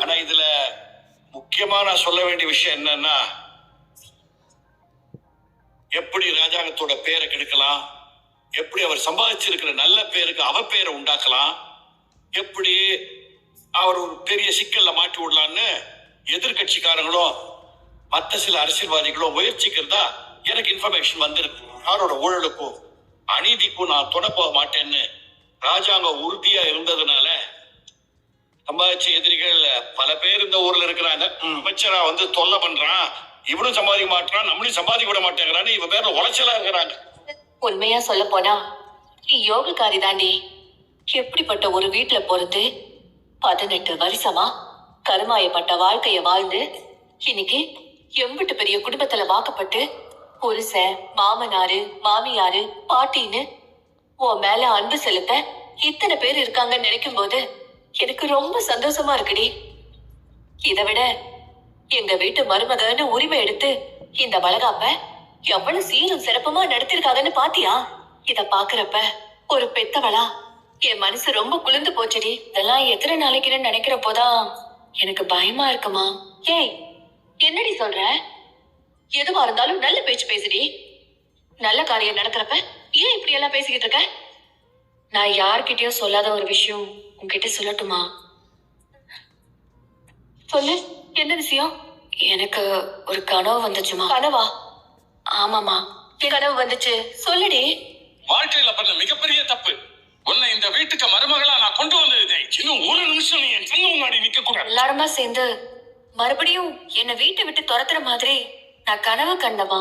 ஆனா இதுல முக்கியமா நான் சொல்ல வேண்டிய விஷயம் என்னன்னா எப்படி ராஜாங்கத்தோட பேரை கெடுக்கலாம் எப்படி அவர் சம்பாதிச்சிருக்கிற நல்ல பேருக்கு அவ பேரை உண்டாக்கலாம் எப்படி அவர் ஒரு பெரிய சிக்கல்ல மாட்டி விடலான்னு எதிர்கட்சிக்காரங்களும் மத்த சில அரசியல்வாதிகளும் முயற்சிக்கிறதா எனக்கு இன்ஃபர்மேஷன் வந்திருக்கு. யாரோட ஊழலுக்கும் அநீதிக்கும் நான் துணை போக மாட்டேன்னு ராஜாங்கம் உறுதியா இருந்ததுனால சம்பாதிச்ச எதிரிகள் பல பேர் இந்த ஊர்ல இருக்கிறாங்க. அமைச்சரா வந்து தொல்லை பண்றான். இவனும் சம்பாதிக்க மாட்டான் நம்மளையும் சம்பாதிக்க விட மாட்டேங்கிறான்னு இவன் பேர்ல உளைச்சலா இருக்கிறாங்க உண்மையா சொல்ல போனா நீ யோகக்காரி தாண்டி எப்படிப்பட்ட ஒரு வீட்டுல பொறுத்து பதினெட்டு வருஷமா கருமாயப்பட்ட வாழ்க்கைய வாழ்ந்து இன்னைக்கு எம்பிட்டு பெரிய குடும்பத்துல வாக்கப்பட்டு புருஷன் மாமனாரு மாமியாரு பாட்டின்னு உன் மேல அன்பு செலுத்த இத்தனை பேர் இருக்காங்கன்னு நினைக்கும் போது எனக்கு ரொம்ப சந்தோஷமா இருக்குடி. இதை விட எங்க வீட்டு மருமகன்னு உரிமை எடுத்து இந்த வளகாப்ப எவ்வளவு சீரும் சிறப்புமா நடத்திருக்காங்கன்னு பாத்தியா? இத பாக்குறப்ப ஒரு பெத்தவளா? என் மனசு ரொம்ப குளிர்ந்து போச்சுடி. இதெல்லாம் எத்தனை நாளைக்குன்னு நினைக்கிறப்போதான் எனக்கு பயமா இருக்குமா? ஏய் என்னடி சொல்ற? எதுவா இருந்தாலும் நல்ல பேச்சு பேசுடி. நல்ல காரியம் நடக்கிறப்ப ஏன் இப்படி எல்லாம் பேசிக்கிட்டு இருக்க? நான் யார்கிட்டயும் சொல்லாத ஒரு விஷயம். உன்கிட்ட சொல்லட்டுமா? சொல்லு. என்ன விஷயம்? எனக்கு ஒரு கனவு வந்துச்சுமா. கனவா? ஆமாமா என் கனவு வந்துச்சு. சொல்லுடி. வாழ்க்கையில பண்ண மிகப்பெரிய தப்பு. உன்னை இந்த வீட்டுக்கு மருமகளா நான் கொண்டு வந்தது இன்னும் ஒரு நிமிஷம் நீ என் கண்ணு முன்னாடி நிக்க கூடாது எல்லாருமா சேர்ந்து மறுபடியும் என்னை வீட்டை விட்டு துரத்துற மாதிரி நான் கனவு கண்டமா